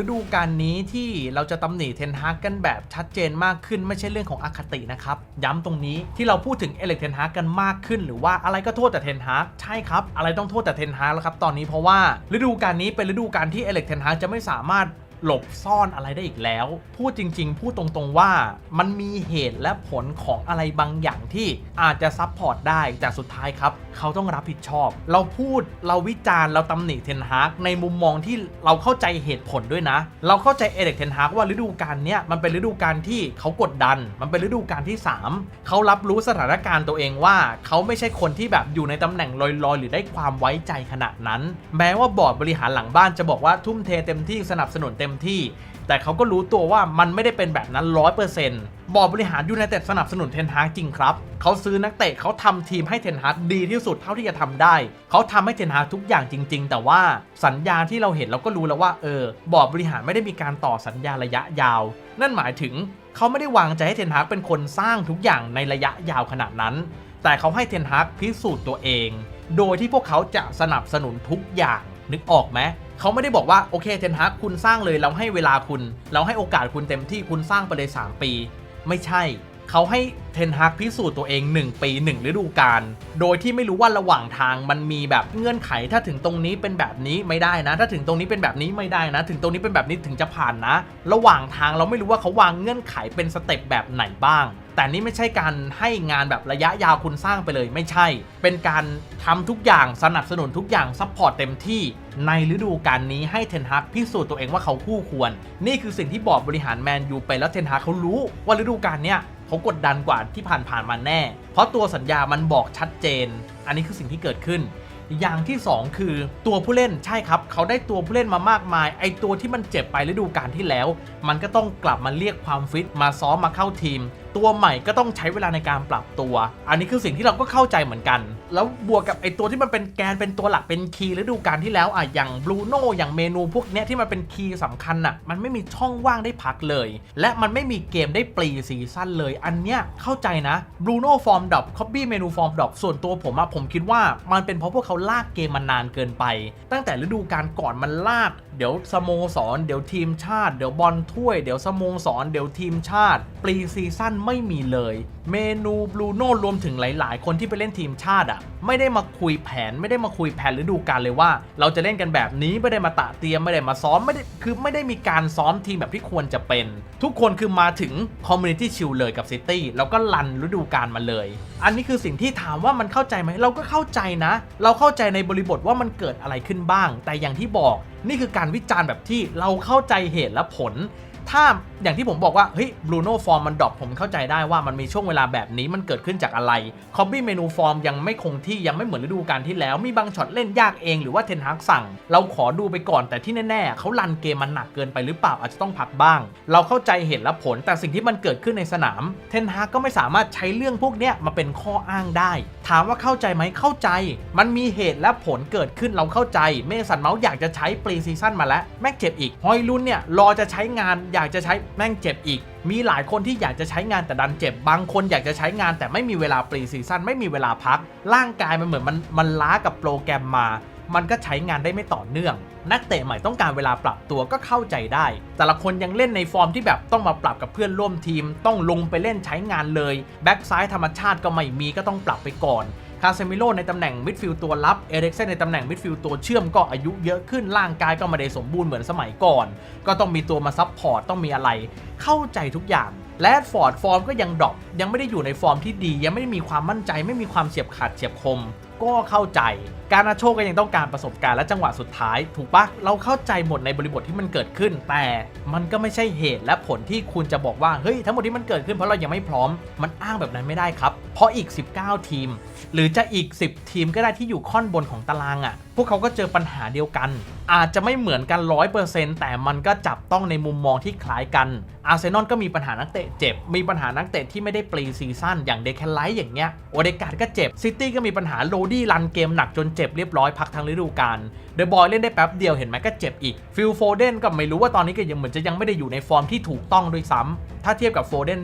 ฤดูกาลนี้ที่เราจะตำหนิเทนฮากกันแบบชัดเจนมากขึ้นไม่ใช่เรื่องของอคตินะครับ ย้ำตรงนี้ที่เราพูดถึงเอเล็กเทนฮากกันมากขึ้น หรือว่าอะไรก็โทษแต่เทนฮากใช่ครับ อะไรต้องโทษแต่เทนฮากแล้วครับตอนนี้เพราะว่าฤดูกาลนี้เป็นฤดูกาลที่เอเล็กเทนฮากจะไม่สามารถ หลบซ่อนอะไรได้อีกแล้ว พูดจริง ๆ พูดตรงๆว่ามันมีเหตุและผลของอะไรบางอย่างที่อาจจะซับพอร์ตได้ แต่สุดท้ายครับ เขาต้องรับผิดชอบ เราพูดเราวิจารณ์เราตำหนิเทนฮากในมุมมองที่เราเข้าใจเหตุผลด้วยนะ เราเข้าใจเอเด็กเทนฮากว่าฤดูกาลเนี้ยมันเป็นฤดูกาลที่เขากดดัน มันเป็นฤดูกาลที่ 3 เขารับรู้สถานการณ์ตัวเองว่าเขาไม่ใช่คนที่แบบอยู่ในตำแหน่งลอยๆ หรือได้ความไว้ใจขนาดนั้น แม้ว่าบอร์ดบริหารหลังบ้านจะบอกว่าทุ่มเทเต็มที่สนับสนุนเต็มที่ แต่เขาก็รู้ตัวว่ามันไม่ได้เป็นแบบนั้นร้อยเปอร์เซ็นต์บอร์ดบริหารยูไนเต็ดสนับสนุนเทนฮากจริงครับ เขาซื้อนักเตะเขาทำทีมให้เทนฮากดีที่สุดเท่าที่จะทำได้ เขาทำให้เทนฮากทุกอย่างจริง ๆ แต่ว่าสัญญาที่เราเห็นเราก็รู้แล้วว่าเออบอร์ดบริหารไม่ได้มีการต่อสัญญาระยะยาว นั่นหมายถึงเขาไม่ได้วางใจให้เทนฮากเป็นคนสร้างทุกอย่างในระยะยาวขนาดนั้น แต่เขาให้เทนฮากพิสูจน์ตัวเอง โดยที่พวกเขาจะสนับสนุนทุกอย่างนึกออกไหม เขาไม่ได้บอกว่าโอเคเทนฮากคุณสร้างเลยเราให้เวลาคุณ เราให้โอกาสคุณเต็มที่คุณสร้างไปเลย 3 ปี ไม่ใช่ เขาให้เทนฮากพิสูจน์ตัวเอง 1 ปี 1 ฤดูกาลโดยที่ไม่รู้ว่าระหว่างทางมันมีแบบเงื่อนไขถ้าถึงตรงนี้เป็นแบบนี้ไม่ได้นะ ถ้าถึงตรงนี้เป็นแบบนี้ไม่ได้นะ ถึงตรงนี้เป็นแบบนี้ถึงจะผ่านนะ ระหว่างทางเราไม่รู้ว่าเขาวางเงื่อนไขเป็นสเต็ปแบบไหนบ้าง แต่นี่ไม่ใช่การให้งานแบบระยะยาวคุณสร้างไปเลยไม่ใช่ เป็นการทำทุกอย่างสนับสนุนทุกอย่างซัพพอร์ตเต็มที่ในฤดูกาลนี้ให้เทนฮากพิสูจน์ตัวเองว่าเขาคู่ควร นี่คือสิ่งที่บอร์ดบริหารแมนยูไปแล้วเทนฮากเขารู้ว่าฤดูกาลเนี้ยเขากดดันกว่าที่ผ่านๆมาแน่ เพราะตัวสัญญามันบอกชัดเจน อันนี้คือสิ่งที่เกิดขึ้นอย่างที่ 2 คือตัวผู้เล่นใช่ครับ เขาได้ตัวผู้เล่นมามากมาย ไอตัวที่มันเจ็บไปฤดูกาลที่แล้ว มันก็ต้องกลับมาเรียกความฟิตมาซ้อมมาเข้าทีม ตัวใหม่ก็ต้องใช้เวลาในการปรับตัว อันนี้คือสิ่งที่เราก็เข้าใจเหมือนกัน แล้วบวกกับไอตัวที่มันเป็นแกนเป็นตัวหลักเป็นคีย์ฤดูกาลที่แล้วอะอย่างบรูโน่อย่างเมนูพวกเนี้ยที่มันเป็นคีย์สำคัญอะมันไม่มีช่องว่างได้พักเลย และมันไม่มีเกมได้ปรีซีซั่นเลย อันเนี้ยเข้าใจนะบรูโน่ฟอร์มดรอปคอบบี้เมนูฟอร์มดรอปส่วนตัวผมอะผมคิดว่ามันเป็นเพราะพวกเขาลากเกมมานานเกินไป ตั้งแต่ฤดูกาลก่อนมันลาก เดี๋ยวสโมสรเดี๋ยวทีมชาติ เดี๋ยวบอลถ้วยเดี๋ยวสโมสรเดี๋ยวทีมชาติปรีซีซั่นไม่มีเลย เมนูบลูโน่รวมถึงหลาย ๆ คนที่ไปเล่นทีมชาติอะไม่ได้มาคุยแผนไม่ได้มาคุยแผนฤดูกาลเลยว่า เราจะเล่นกันแบบนี้ไม่ได้มาตะเตรียมไม่ได้มาซ้อมไม่ได้คือไม่ได้มีการซ้อมทีมแบบที่ควรจะเป็น ทุกคนคือมาถึงคอมมูนิตี้ชิลเลยกับซิตี้แล้วก็ลันฤดูกาลมาเลย อันนี้คือสิ่งที่ถามว่ามันเข้าใจไหมเราก็เข้าใจนะ เราเข้าใจในบริบทว่ามันเกิดอะไรขึ้นบ้าง แต่อย่างที่บอกนี่คือการวิจารณ์แบบที่เราเข้าใจเหตุและผล ถ้า อย่างที่ผมบอกว่าเฮ้ยบรูโน่ฟอร์มมันดรอปผมเข้าใจได้ว่ามันมีช่วงเวลาแบบนี้มันเกิดขึ้นจากอะไรคอบบี้เมนูฟอร์มยังไม่คงที่ยังไม่เหมือนฤดูกาลที่แล้ว มีบางช็อตเล่นยากเองหรือว่าเทนฮากสั่ง เราขอดูไปก่อนแต่ที่แน่ๆเขารันเกมมันหนักเกินไปหรือเปล่าอาจจะต้องพักบ้าง เราเข้าใจเหตุและผลแต่สิ่งที่มันเกิดขึ้นในสนามเทนฮากก็ไม่สามารถใช้เรื่องพวกเนี้ยมาเป็นข้ออ้างได้ ถามว่าเข้าใจไหมเข้าใจ มันมีเหตุและผลเกิดขึ้นเราเข้าใจ เมสันเมาส์อยากจะใช้ปรีซีซั่นมาแล้วแม่งเจ็บอีกฮอยลุนเนี่ยรอจะใช้งานอยากจะใช้แม่งเจ็บอีก มีหลายคนที่อยากจะใช้งานแต่ดันเจ็บ บางคนอยากจะใช้งานแต่ไม่มีเวลาปรีซีซั่นไม่มีเวลาพัก ร่างกายมันเหมือนมันมันล้ากับโปรแกรมมา มันก็ใช้งานได้ไม่ต่อเนื่อง นักเตะใหม่ต้องการเวลาปรับตัวก็เข้าใจได้ แต่ละคนยังเล่นในฟอร์มที่แบบต้องมาปรับกับเพื่อนร่วมทีม ต้องลงไปเล่นใช้งานเลย แบ็กซ้ายธรรมชาติก็ไม่มีก็ต้องปรับไปก่อน คาเซมิโลในตำแหน่งมิดฟิลด์ตัวรับเอเร็กเซนในตำแหน่งมิดฟิลด์ตัวเชื่อมก็อายุเยอะขึ้นร่างกายก็ไม่ได้สมบูรณ์เหมือนสมัยก่อน ก็ต้องมีตัวมาซับพอร์ตต้องมีอะไร เข้าใจทุกอย่างและฟอร์ดฟอร์มก็ยังดรอปยังไม่ได้อยู่ในฟอร์มที่ดี ยังไม่ได้มีความมั่นใจไม่มีความเฉียบขาดเฉียบคมก็เข้าใจ การนาโชก็ยังต้องการประสบการณ์และจังหวะสุดท้าย ถูกปะเราเข้าใจหมดในบริบทที่มันเกิดขึ้น แต่มันก็ไม่ใช่เหตุและผลที่คุณจะบอกว่าเฮ้ยทั้งหมดที่มันเกิดขึ้นเพราะเรายังไม่พร้อมมันอ้างแบบนั้นไม่ได้ครับ เพราะอีก 19 ทีม หรือจะอีก 10 ทีมก็ได้ที่อยู่ค่อนบนของตารางอะ่ะ พวกเขาก็เจอปัญหาเดียวกัน อาจจะไม่เหมือนกัน 100%แต่มันก็จับต้องในมุมมองที่คล้ายกันอาร์เซนอลก็มีปัญหานักเตะเจ็บ มีปัญหานักเตะที่ไม่ได้ปรีซีซั่นอย่างเดคแคนไลท์อย่างเงี้ยโอเดกาดก็เจ็บซิตี้ก็มีปัญหาโรดี้รันเกมหนักจนเจ็บเรียบร้อยพักทั้งฤดูกาลเดอะบอยเล่นได้แป๊บเดียวเห็นไหมก็เจ็บอีกฟิลโฟเดนก็ไม่รู้ว่าตอนนี้ก็ยังเหมือนจะยังไม่ได้อยู่ในฟอร์มที่ถูกต้องด้วยซ้ำ ถ้าเทียบกับโฟเดน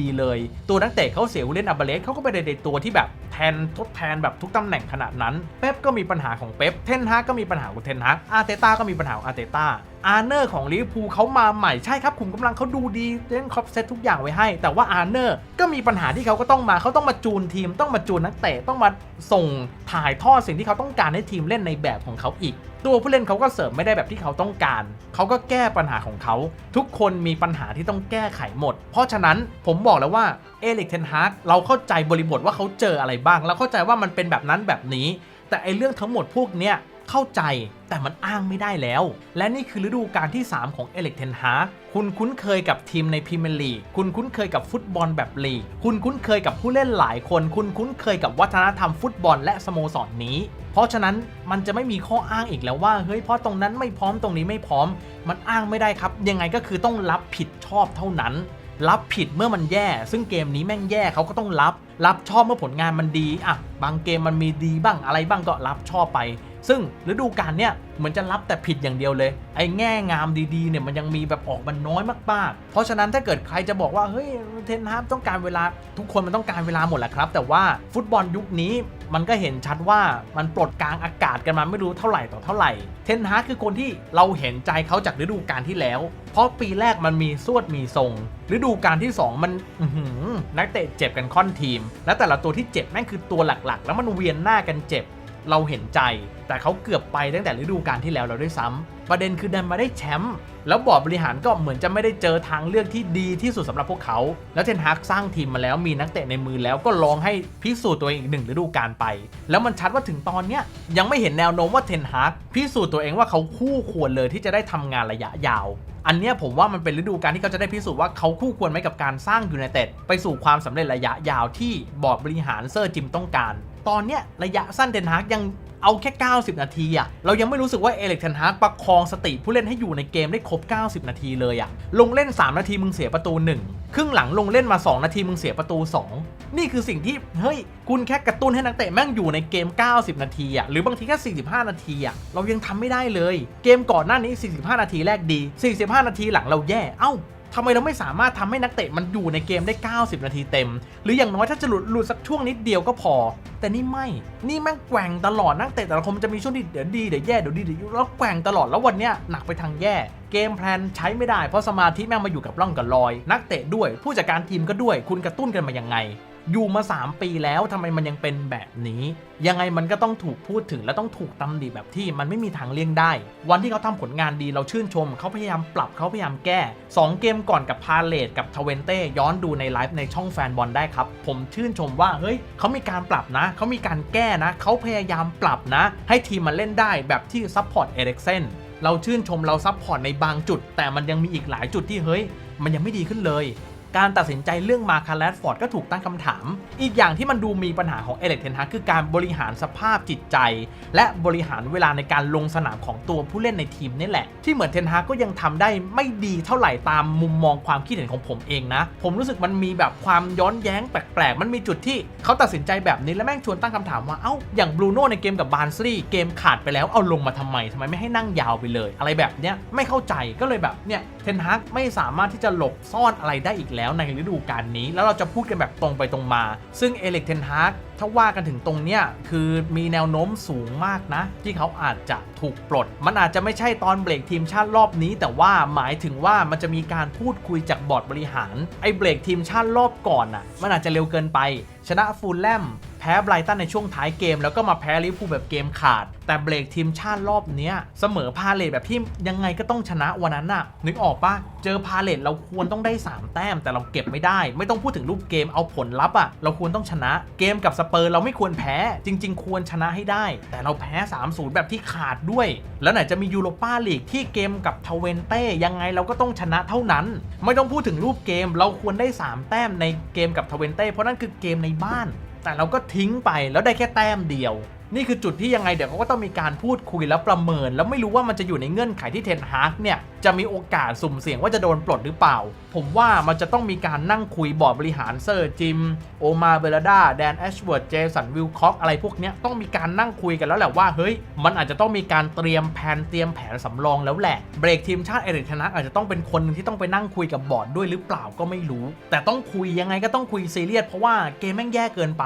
ดีๆเลย ตัวนักเตะเขาเสียผู้เล่นอับเบเลสเขาก็ไม่ได้ในตัวที่แบบแทนทดแทนแบบทุกตำแหน่งขนาดนั้น เป๊ปก็มีปัญหาของเป๊ปเทนฮากก็มีปัญหาของเทนฮากอาร์เตต้าก็มีปัญหาของอาร์เตต้าอาร์เนอร์ของลิเวอร์พูลเขามาใหม่ใช่ครับขุมกำลังเขาดูดีเล่นครอบเซตทุกอย่างไว้ให้ แต่ว่าอาร์เนอร์ก็มีปัญหาที่เขาก็ต้องมาเขาต้องมาจูนทีม ต้องมาจูนนักเตะต้องมาส่งถ่ายทอดสิ่งที่เขาต้องการให้ทีมเล่นในแบบของเขาอีก ตัวผู้เล่นเขาก็เสริมไม่ได้แบบที่เขาต้องการ เขาก็แก้ปัญหาของเขา ทุกคนมีปัญหาที่ต้องแก้ไขหมด เพราะฉะนั้นผมบอกแล้วว่าเอลิกเทนฮาร์กเราเข้าใจบริบทว่าเขาเจออะไรบ้าง เราเข้าใจว่ามันเป็นแบบนั้นแบบนี้ แต่ไอเรื่องทั้งหมดพวกเนี้ย เข้าใจแต่มันอ้างไม่ได้แล้ว และนี่คือฤดูกาลที่ 3 ของเอเลิกเทนฮาคุณคุ้นเคยกับทีมในพรีเมียร์ลีกคุณคุ้นเคยกับฟุตบอลแบบลีก คุณคุ้นเคยกับผู้เล่นหลายคน คุณคุ้นเคยกับวัฒนธรรมฟุตบอลและสโมสรนนี้ เพราะฉะนั้นมันจะไม่มีข้ออ้างอีกแล้วว่าเฮ้ยเพราะตรงนั้นไม่พร้อมตรงนี้ไม่พร้อม มันอ้างไม่ได้ครับ ยังไงก็คือต้องรับผิดชอบเท่านั้นรับผิดเมื่อมันแย่ ซึ่งเกมนี้แม่งแย่เขาก็ต้องรับ รับชอบเมื่อผลงานมันดี อะ บางเกมมันมีดีบ้างอะไรบ้างก็รับชอบไป ซึ่งฤดูกาลเนี่ยเหมือนจะรับแต่ผิดอย่างเดียวเลย ไอ้แง่งามดีๆเนี่ยมันยังมีแบบออกมันน้อยมากๆ เพราะฉะนั้นถ้าเกิดใครจะบอกว่าเฮ้ยเทนฮากต้องการเวลาทุกคนมันต้องการเวลาหมดแหละครับ แต่ว่าฟุตบอลยุคนี้มันก็เห็นชัดว่ามันปลดกลางอากาศกันมาไม่รู้เท่าไหร่ต่อเท่าไหร่ เทนฮากคือคนที่เราเห็นใจเขาจากฤดูกาลที่แล้ว เพราะปีแรกมันมีสวดมีทรง ฤดูกาลที่ 2 มันนักเตะเจ็บกันค่อนทีม และแต่ละตัวที่เจ็บแม่งคือตัวหลักๆ แล้วมันเวียนหน้ากันเจ็บ เราเห็นใจ แต่เขาเกือบไปตั้งแต่ฤดูกาลที่แล้วเราด้วยซ้ำประเด็นคือดันมาได้แชมป์แล้วบอร์ดบริหารก็เหมือนจะไม่ได้เจอทางเลือกที่ดีที่สุดสำหรับพวกเขา แล้วเทนฮากสร้างทีมมาแล้วมีนักเตะในมือแล้วก็ลองให้พิสูจน์ตัวเองอีกหนึ่งฤดูกาลไป แล้วมันชัดว่าถึงตอนเนี้ยยังไม่เห็นแนวโน้มว่าเทนฮากพิสูจน์ตัวเองว่าเขาคู่ควรเลยที่จะได้ทำงานระยะยาวอันเนี้ยผมว่ามันเป็นฤดูกาลที่เขาจะได้พิสูจน์ว่าเขาคู่ควรไหมกับการสร้างยูไนเต็ดไปสู่ความสำเร็จระยะยาวที่บอร์ดบริหารเซอร์จิมต้องการ ตอนเนี้ยระยะสั้นเทนฮากยังเอาแค่ 90 นาทีอะเรายังไม่รู้สึกว่าเอเล็กเทนฮากประคองสติผู้เล่นให้อยู่ในเกมได้ครบ 90 นาทีเลยอะลงเล่น 3 นาทีมึงเสียประตู 1 ครึ่งหลังลงเล่นมา 2 นาทีมึงเสียประตู 2 นี่คือสิ่งที่ เฮ้ย คุณแค่กระตุ้นให้นักเตะแม่งอยู่ในเกม 90 นาทีอะหรือบางทีแค่45 นาทีอะเรายังทำไม่ได้เลย เกมก่อนหน้านี้ 45 นาทีแรกดี 45 นาทีหลังเราแย่ เอ้า ทำไมเราไม่สามารถทำให้นักเตะมันอยู่ในเกมได้ 90 นาทีเต็ม หรืออย่างน้อยถ้าจะหลุดหลุดสักช่วงนิดเดียวก็พอ แต่นี่ไม่ นี่แม่งแกว่งตลอดนักเตะแต่ละคนจะมีช่วงที่เดี๋ยวดีเดี๋ยวแย่เดี๋ยวดีเดี๋ยวแล้วแกว่งตลอดแล้ววันเนี้ยหนักไปทางแย่ เกมแพลนใช้ไม่ได้เพราะสมาธิแม่งมาอยู่กับร่องกับรอย นักเตะด้วย ผู้จัดการทีมก็ด้วย คุณกระตุ้นกันมายังไง อยู่มา 3 ปีแล้วทำไมมันยังเป็นแบบนี้ ยังไงมันก็ต้องถูกพูดถึงและต้องถูกตำหนิแบบที่มันไม่มีทางเลี่ยงได้ วันที่เขาทำผลงานดีเราชื่นชม เขาพยายามปรับเขาพยายามแก้ 2 เกมก่อนกับพาเลตกับทเวนเต้ย้อนดูในไลฟ์ในช่องแฟนบอลได้ครับ ผมชื่นชมว่าเฮ้ยเขามีการปรับนะ เขามีการแก้นะ เขาพยายามปรับนะ ให้ทีมมันเล่นได้แบบที่ซัพพอร์ตเอเร็กเซนเราชื่นชมเราซัพพอร์ตในบางจุด แต่มันยังมีอีกหลายจุดที่เฮ้ย มันยังไม่ดีขึ้นเลย การตัดสินใจเรื่องมาคาร์แลสฟอร์ดก็ถูกตั้งคำถาม อีกอย่างที่มันดูมีปัญหาของเอเล็กเทนฮากคือการบริหารสภาพจิตใจ และบริหารเวลาในการลงสนามของตัวผู้เล่นในทีมนี่แหละ ที่เหมือนเทนฮากก็ยังทำได้ไม่ดีเท่าไหร่ตามมุมมองความคิดเห็นของผมเองนะ ผมรู้สึกมันมีแบบความย้อนแย้งแปลกๆ มันมีจุดที่เขาตัดสินใจแบบนี้แล้วแม่งชวนตั้งคำถามว่าเอ้าอย่างบรูโน่ในเกมกับบาร์นสลีเกมขาดไปแล้วเอาลงมาทำไมทำไมไม่ให้นั่งยาวไปเลย อะไรแบบเนี้ยไม่เข้าใจก็เลยแบบเนี่ยเทนฮากไม่สามารถที่จะหลบซ่อนอะไรได้อีกแล้วในฤดูกาลนี้ แล้วเราจะพูดกันแบบตรงไปตรงมา ซึ่งเอเล็กเทนฮากถ้าว่ากันถึงตรงเนี้ยคือมีแนวโน้มสูงมากนะ ที่เขาอาจจะถูกปลด มันอาจจะไม่ใช่ตอนเบรกทีมชาติรอบนี้ แต่ว่าหมายถึงว่ามันจะมีการพูดคุยจากบอร์ดบริหารไอ้เบรกทีมชาติรอบก่อนน่ะมันอาจจะเร็วเกินไป ชนะฟูลแลมแพ้ไบรตันในช่วงท้ายเกม แล้วก็มาแพ้ลิเวอร์พูลแบบเกมขาดแต่เบรกทีมชาติรอบเนี้ยเสมอพาเลทแบบที่ยังไงก็ต้องชนะวันนั้นน่ะ นึกออกปะเจอพาเลทเราควรต้องได้ 3 แต้ม แต่เราเก็บไม่ได้ ไม่ต้องพูดถึงรูปเกมเอาผลลัพธ์อะเราควรต้องชนะ เกมกับสเปอร์เราไม่ควรแพ้จริง ๆ ควรชนะให้ได้ แต่เราแพ้ 3-0 แบบที่ขาดด้วย แล้วไหนจะมียูโรปาลีกที่เกมกับทเวนเต้ยังไงเราก็ต้องชนะเท่านั้น ไม่ต้องพูดถึงรูปเกมเราควรได้ 3 แต้มในเกมกับทเวนเต้เพราะนั่นคือเกมในบ้าน แต่เราก็ทิ้งไปแล้วได้แค่แต้มเดียว นี่คือจุดที่ยังไงเดี๋ยวเขาก็ต้องมีการพูดคุยแล้วประเมิน แล้วไม่รู้ว่ามันจะอยู่ในเงื่อนไขที่เทนฮากเนี่ยจะมีโอกาสสุ่มเสี่ยงว่าจะโดนปลดหรือเปล่า ผมว่ามันจะต้องมีการนั่งคุยบอร์ดบริหารเซอร์จิม โอมาเบลดาแดนแอชเวิร์ดเจสันวิลคอกอะไรพวกเนี้ยต้องมีการนั่งคุยกันแล้วแหละว่าเฮ้ยมันอาจจะต้องมีการเตรียมแผนเตรียมแผนสำรองแล้วแหละเบรกทีมชาติเอริกเทนฮากอาจจะต้องเป็นคนหนึงที่ต้องไปนั่งคุยกับบอร์ดด้วยหรือเปล่าก็ไม่รู้ แต่ต้องคุยยังไงก็ต้องคุยซีเรียสเพราะว่าเกมแม่งแย่เกินไป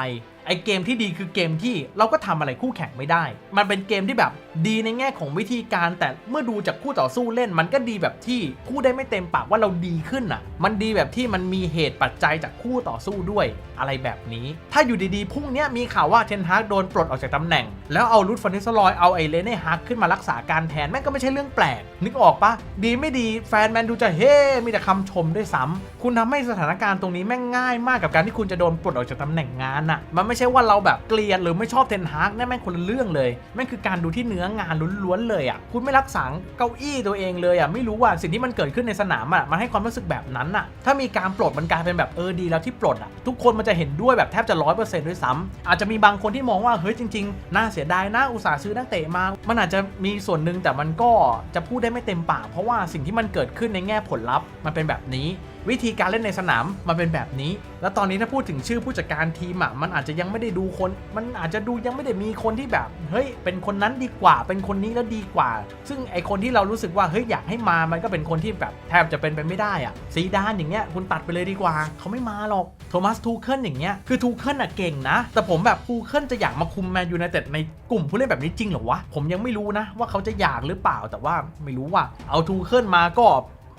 ไอเกมที่ดีคือเกมที่เราก็ทำอะไรคู่แข่งไม่ได้ มันเป็นเกมที่แบบดีในแง่ของวิธีการ แต่เมื่อดูจากคู่ต่อสู้เล่น มันก็ดีแบบที่พูดได้ไม่เต็มปากว่าเราดีขึ้นอะ มันดีแบบที่มันมีเหตุปัจจัยจากคู่ต่อสู้ด้วยอะไรแบบนี้ ถ้าอยู่ดีๆพรุ่งเนี้ยมีข่าวว่าเทนฮากโดนปลดออกจากตำแหน่ง แล้วเอารุดฟันนิสลอยเอาไอเลเน่ฮักขึ้นมารักษาการแทนแม่งก็ไม่ใช่เรื่องแปลก นึกออกปะดีไม่ดีแฟนแมนดูจะเฮ้มีแต่คำชมด้วยซ้ำคุณทำให้สถานการณ์ตรงนี้แม่งง่ายมากกับการที่คุณจะโดนปลดออกจากตำแหน่งงานน่ะมันไม่ใช่ว่าเราแบบเกลียดหรือไม่ชอบเทนฮากนั่นแม่งคนละเรื่องเลยแม่งคือการดูที่เนื้องานล้วนๆเลยอะคุณไม่รักษาเก้าอี้ตัวเองเลยอะไม่รู้ว่าสิ่งที่มันเกิดขึ้นในสนามอะมันให้ความรู้สึกแบบนั้นอะถ้ามีการปลดมันกลายเป็นแบบเออดีแล้วที่ปลดอะทุกคนมันจะเห็นด้วยแบบแทบจะร้อยเปอร์เซ็นต์ด้วยซ้ำอาจจะมีบางคนที่มองว่าเฮ้ยจริงๆน่าเสียดายนะอุตส่าห์ซื้อนักเตะมา มันอาจจะมีส่วนหนึ่งแต่มันก็จะพูดได้ไม่เต็มปากเพราะว่าสิ่งที่มันเกิดขึ้นในแง่ผลลัพธ์มันเป็นแบบนี้ วิธีการเล่นในสนามมันเป็นแบบนี้ แล้วตอนนี้ถ้าพูดถึงชื่อผู้จัดการทีมอะมันอาจจะยังไม่ได้ดูคน มันอาจจะดูยังไม่ได้มีคนที่แบบ เฮ้ย เป็นคนนั้นดีกว่า เป็นคนนี้แล้วดีกว่า ซึ่งไอคนที่เรารู้สึกว่าเฮ้ยอยากให้มามันก็เป็นคนที่แบบแทบจะเป็นไปไม่ได้อะซีดานอย่างเงี้ยคุณตัดไปเลยดีกว่า เขาไม่มาหรอกโทมัสทูเคิลอย่างเงี้ยคือทูเคิลอะเก่งนะ แต่ผมแบบทูเคิลจะอยากมาคุมแมนยูไนเต็ดในกลุ่มผู้เล่นแบบนี้จริงหรอวะผมยังไม่รู้นะว่าเขาจะอยากหรือเปล่าแต่ว่าไม่รู้ว่าเอาทูเคิลมาก็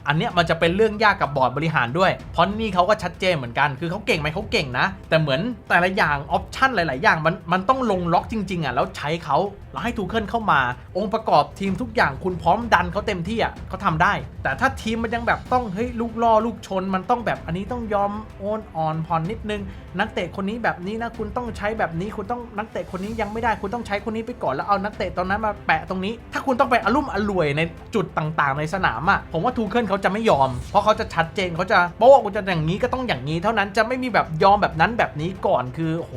อันเนี้ยมันจะเป็นเรื่องยากกับบอร์ดบริหารด้วย เพราะนี่เขาก็ชัดเจนเหมือนกัน คือเขาเก่งไหมเขาเก่งนะ แต่เหมือนแต่ละอย่างออปชั่นหลาย ๆ อย่างมันมันต้องลงล็อกจริง ๆอะแล้วใช้เขาแล้วให้ทูเคิลเข้ามา องค์ประกอบทีมทุกอย่างคุณพร้อมดันเขาเต็มที่อะเขาทำได้ แต่ถ้าทีมมันยังแบบต้องเฮ้ยลูกล่อลูกชนมันต้องแบบอันนี้ต้องยอมโอนอ่อนผ่อนนิดนึง นักเตะคนนี้แบบนี้นะคุณต้องใช้แบบนี้คุณต้องนักเตะคนนี้ยังไม่ได้คุณต้องใช้คนนี้ไปก่อนแล้วเอานักเตะตอนนั้นมาแปะตรงนี้ ถ้าคุณต้องไปอารมุ่มอร่วยในจุดต่างๆ ในสนามอะผมว่าทูเคิลเขาจะไม่ยอม เพราะเขาจะชัดเจนเขาจะโป๊ะกูจะอย่างนี้ก็ต้องอย่างนี้ เท่านั้นจะไม่มีแบบยอมแบบนั้นแบบนี้ก่อนคือโห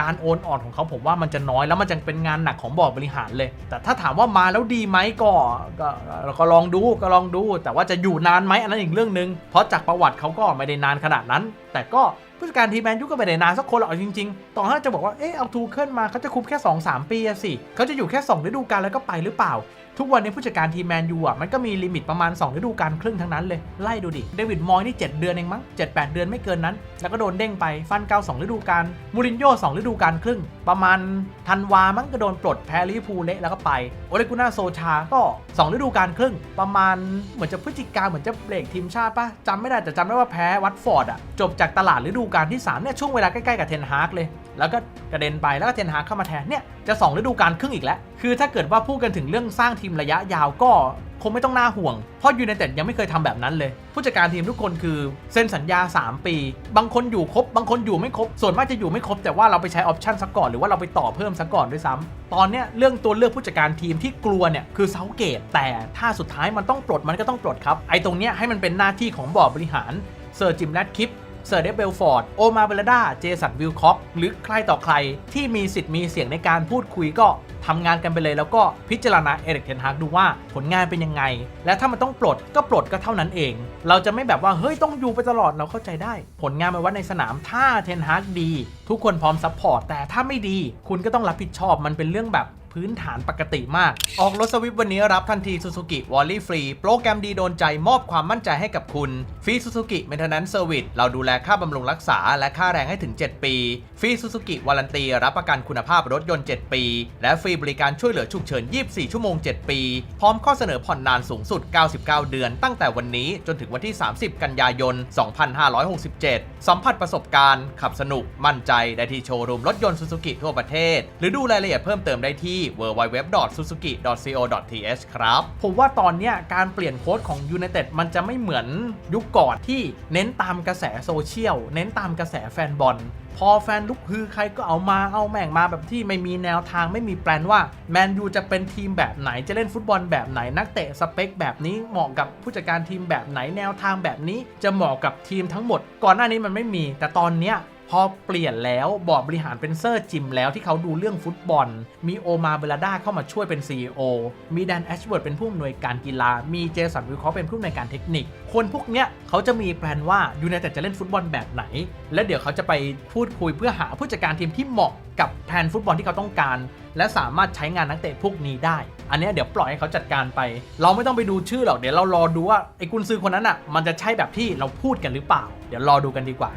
การโอนอ่อนของเขาผมว่ามันจะน้อยแล้วมันจะเป็นงานหนักของบอร์ดบริหารเลย แต่ถ้าถามว่ามาแล้วดีไหมก็ก็ก็ก็ลองดูก็ลองดู แต่ว่าจะอยู่นานไหมอันนั้นอีกเรื่องหนึ่งเพราะจากประวัติเขาก็ไม่ได้นานขนาดนั้น แต่ก็ ผู้จัดการทีมแมนยูก็ไม่ได้นานสักคนหรอกจริง ๆ ต่อให้จะบอกว่า เอ๊ะเอาทูเคิลมาเขาจะคุมแค่ 2-3 ปีอะสิเขาจะอยู่แค่ 2 ฤดูกาลแล้วก็ไปหรือเปล่า ทุกวันนี้ผู้จัดการทีมแมนยูอะมันก็มีลิมิตประมาณ 2 ฤดูกาลครึ่งทั้งนั้นเลย ไล่ดูดิ เดวิดมอยนี่ 7 เดือนเองมั้ง 7-8 เดือนไม่เกินนั้น แล้วก็โดนเด้งไป ฟันเกา2ฤดูกาล มูรินโญ่2ฤดูกาลครึ่ง ประมาณธันวา มั้งก็โดนปลดแพ้ลิเวอร์พูลเละแล้วก็ไป โอเลกุน่าโซชา ก็ 2 ฤดูกาลครึ่ง ประมาณเหมือนจะพฤศจิกาเหมือนจะเบรกทีมชาติปะจำไม่ได้แต่จำได้ว่าแพ้วัตฟอร์ดอะจบจากตลาดฤดูกาลที่สามเนี่ยช่วงเวลาใกล้ๆกับเทนฮากเลย แล้วก็กระเด็นไปแล้วก็เทนฮากเข้ามาแทนเนี่ยจะ 2 ฤดูกาลครึ่งอีกแล้ว คือถ้าเกิดว่าพูดกันถึงเรื่องสร้างทีมระยะยาวก็คงไม่ต้องน่าห่วง เพราะยูไนเต็ดยังไม่เคยทำแบบนั้นเลย ผู้จัดการทีมทุกคนคือเซ็นสัญญา 3 ปี บางคนอยู่ครบ บางคนอยู่ไม่ครบ ส่วนมากจะอยู่ไม่ครบ แต่ว่าเราไปใช้ออปชั่นซะก่อนหรือว่าเราไปต่อเพิ่มซะก่อนด้วยซ้ำตอนเนี้ยเรื่องตัวเลือกผู้จัดการทีมที่กลัวเนี่ยคือเซาเกต แต่ถ้าสุดท้ายมันต้องปลดมันก็ต้องปลดครับ ไอ้ตรงเนี้ยให้มันเป็นหน้าที่ของบอร์ดบริหารเซอร์จิมแรดคิป เซอร์เดฟเบลฟอร์ด โอมาเบลดา เจสันวิลคอกหรือใครต่อใครที่มีสิทธิ์มีเสียงในการพูดคุยก็ทำงานกันไปเลยแล้วก็พิจารณาเอริกเทนฮากดูว่าผลงานเป็นยังไง และถ้ามันต้องปลดก็ปลดก็เท่านั้นเอง เราจะไม่แบบว่าเฮ้ยต้องอยู่ไปตลอดเราเข้าใจได้ ผลงานมาวัดในสนามถ้าเทนฮากดี ทุกคนพร้อมซัพพอร์ตแต่ถ้าไม่ดี คุณก็ต้องรับผิดชอบมันเป็นเรื่องแบบ พื้นฐานปกติมาก ออกรถสวิฟวันนี้รับทันที Suzuki w a l l y Free โปรแกรมดีโดนใจมอบความมั่นใจให้กับคุณ ฟรี Suzuki Maintenance Service เราดูแลค่าบำรุงรักษา และค่าแรงให้ถึง 7 ปี ฟรี Suzuki วารันตีรับประกันคุณภาพรถยนต์ 7 ปี และฟรีบริการช่วยเหลือฉุกเฉิน 24 ชั่วโมง 7 ปี พร้อมข้อเสนอผ่อนนานสูงสุด 99 เดือน ตั้งแต่วันนี้จนถึงวันที่ 30 กันยายน 2567 สัมผัสประสบการณ์ ขับสนุกมั่นใจได้ที่โชว์รูมรถยนต์ Suzuki ทั่วประเทศ หรือดูรายละเอียดเพิ่มเติมได้ที่ www.suzuki.co.th ครับ ผมว่าตอนนี้การเปลี่ยนโค้ดของ United มันจะไม่เหมือนยุคก่อนที่เน้นตามกระแสโซเชียล เน้นตามกระแสแฟนบอลพอแฟนลุกฮือใครก็เอามาเอาแม่งมาแบบที่ไม่มีแนวทางไม่มีแปลนว่าแมนยูจะเป็นทีมแบบไหนจะเล่นฟุตบอลแบบไหนนักเตะสเปคแบบนี้เหมาะกับผู้จัดการทีมแบบไหนแนวทางแบบนี้จะเหมาะกับทีมทั้งหมด ก่อนหน้านี้มันไม่มี แต่ตอนเนี้ย พอเปลี่ยนแล้วบอร์ดบริหารเป็นเซอร์จิมแล้วที่เขาดูเรื่องฟุตบอล มีโอมาเบลาดาเข้ามาช่วยเป็น CEO มีแดนแอชเวิร์ดเป็นผู้อำนวยการกีฬา มีเจสันวิลคอเป็นผู้อำนวยการเทคนิค คนพวกเนี้ยเขาจะมีแผนว่ายูไนเต็ดจะเล่นฟุตบอลแบบไหน และเดี๋ยวเขาจะไปพูดคุยเพื่อหาผู้จัดการทีมที่เหมาะกับแผนฟุตบอลที่เขาต้องการ และสามารถใช้งานนักเตะพวกนี้ได้ อันนี้เดี๋ยวปล่อยให้เขาจัดการไป เราไม่ต้องไปดูชื่อหรอกเดี๋ยวเรารอดูว่าไอ้กุนซือคนนั้นอะมันจะใช่แบบที่เราพูดกันหรือเปล่า เดี๋ยวรอดูกันดีกว่า